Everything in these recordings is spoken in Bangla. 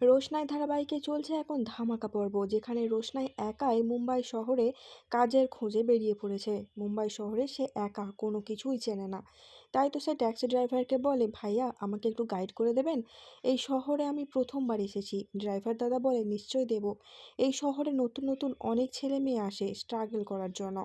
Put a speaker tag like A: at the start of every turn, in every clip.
A: রোশনাই ধারাবাহিকে চলছে এখন ধামাকা পর্ব, যেখানে রোশনাই একাই মুম্বাই শহরে কাজের খোঁজে বেরিয়ে পড়েছে। মুম্বাই শহরে সে একা, কোনো কিছুই চেনে না। তাই তো সে ট্যাক্সি ড্রাইভারকে বলে, ভাইয়া, আমাকে একটু গাইড করে দেবেন? এই শহরে আমি প্রথমবার এসেছি। ড্রাইভার দাদা বলে, নিশ্চয়ই দেব। এই শহরে নতুন নতুন অনেক ছেলে মেয়ে আসে স্ট্রাগল করার জন্য।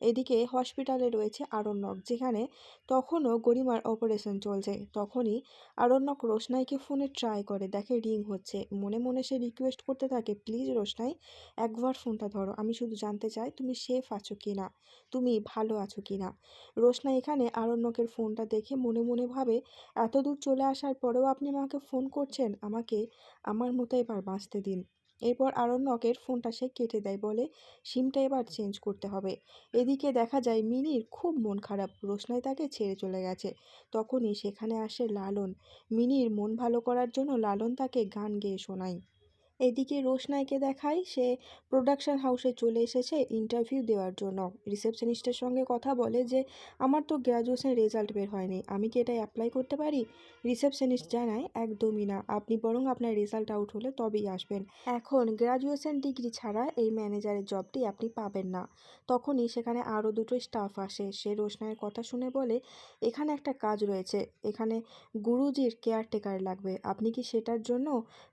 A: এদিকে হসপিটালে রয়েছে আরণ্যক, যেখানে তখনও গরিমার অপারেশন চলছে। তখনই আরণ্যক রোশনাইকে ফোনে ট্রাই করে, দেখে রিং হচ্ছে। মনে মনে সে রিকোয়েস্ট করতে থাকে প্লিজ রোশনাই, একবার ফোনটা ধরো। আমি শুধু জানতে চাই, তুমি সেফ আছো কি না তুমি ভালো আছো কি না রোশনাই এখানে আরণ্যকের ফোনটা দেখে মনে মনে ভাবে এত দূর চলে আসার পরেও আপনি আমাকে ফোন করছেন? আমাকে, আমার মতো এবার বাঁচতে দিন। এরপর আরণ্যকের ফোনটা সে কেটে দেয়, বলে, সিমটা এবার চেঞ্জ করতে হবে। এদিকে দেখা যায় মিনির খুব মন খারাপ, রোশনাই তাকে ছেড়ে চলে গেছে। তখনই সেখানে আসে লালন। মিনির মন ভালো করার জন্য লালন তাকে গান গেয়ে শোনায়। এদিকে রোশনাইকে দেখায় সে প্রোডাকশন হাউসে চলে এসেছে ইন্টারভিউ দেওয়ার জন্য। রিসেপশনিস্টের সঙ্গে কথা বলে যে, আমার তো গ্র্যাজুয়েশন রেজাল্ট বের হয়নি, আমি কি এটা অ্যাপ্লাই করতে পারি? রিসেপশনিস্ট জানায়, একদমই না, আপনি বরং আপনার রেজাল্ট আউট হলে তবেই আসবেন। এখন গ্র্যাজুয়েশন ডিগ্রি ছাড়া এই ম্যানেজারের জবটি আপনি পাবেন না। তখনই সেখানে আরও দুটো স্টাফ আসে। সে রোশনাইয়ের কথা শুনে বলে, এখানে একটা কাজ রয়েছে, এখানে গুরুজির কেয়ারটেকার লাগবে, আপনি কি সেটার জন্য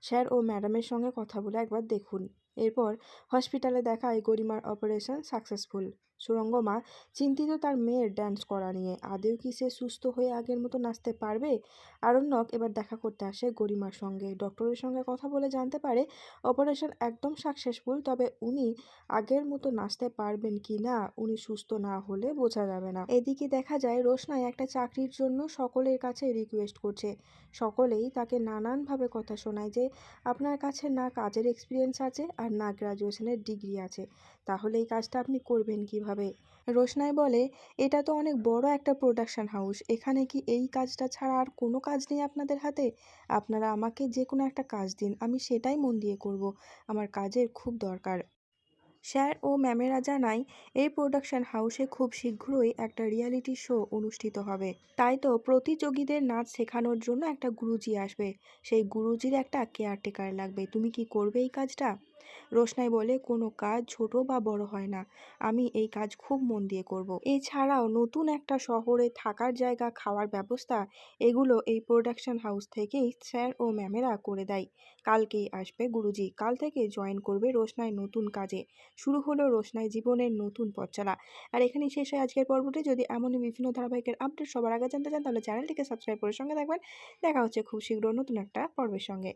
A: স্যার ও ম্যাডামের সঙ্গে কথা বলে একবার দেখুন। এরপর হসপিটালে দেখায় গরিমার অপারেশন সাকসেসফুল। সুরঙ্গমা চিন্তিত তার মেয়ের ড্যান্স করা নিয়ে। আদেও কি সে সুস্থ হয়ে আগের মতো নাচতে পারবে? আরণ্যক এবার দেখা করতে আসে গরিমার সঙ্গে। ডক্টরের সঙ্গে কথা বলে জানতে পারে, অপারেশন একদম সাকসেসফুল, তবে উনি আগের মতো নাচতে পারবেন কি না? উনি সুস্থ না হলে বোঝা যাবে না। এদিকে দেখা যায়, রোশনাই একটা চাকরির জন্য সকলের কাছে রিকোয়েস্ট করছে। সকলেই তাকে নানানভাবে কথা শোনায় যে, আপনার কাছে না কাজের এক্সপিরিয়েন্স আছে? আর না গ্র্যাজুয়েশনের ডিগ্রি আছে। তাহলে এই কাজটা আপনি করবেন কীভাবে? রোশনাই বলে, এটা তো অনেক বড় একটা প্রোডাকশন হাউস এখানে কি এই কাজটা ছাড়া আর কোনো কাজ নেই আপনাদের হাতে? আপনারা আমাকে যে কোনো একটা কাজ দিন, আমি সেটাই মন দিয়ে করব। আমার কাজের খুব দরকার। স্যার ও ম্যামেরা জানায়, এই প্রোডাকশন হাউসে খুব শীঘ্রই একটা রিয়ালিটি শো অনুষ্ঠিত হবে। তাই তো প্রতিযোগীদের নাচ শেখানোর জন্য একটা গুরুজি আসবে। সেই গুরুজির একটা কেয়ারটেকার লাগবে। তুমি কি করবে এই কাজটা? রোশনাই বলে, কোনো কাজ ছোট বা বড় হয় না। আমি এই কাজ খুব মন দিয়ে করব। এছাড়াও নতুন একটা শহরে থাকার জায়গা খাওয়ার ব্যবস্থা, এগুলো এই প্রোডাকশন হাউস থেকেই স্যার ও ম্যামেরা করে দেয়। কালকেই আসবে গুরুজি। কাল থেকে জয়েন করবে রোশনাই নতুন কাজে। শুরু হলো রোশনাই জীবনের নতুন পথ চলা। আর এখানেই শেষ হয় আজকের পর্বটি। যদি এমনই বিভিন্ন ধারাবাহিকের আপডেট সবার আগে জানতে চান, তাহলে চ্যানেলটিকে সাবস্ক্রাইব করে সঙ্গে থাকবেন। দেখা হচ্ছে খুব শীঘ্র নতুন একটা পর্বের সঙ্গে।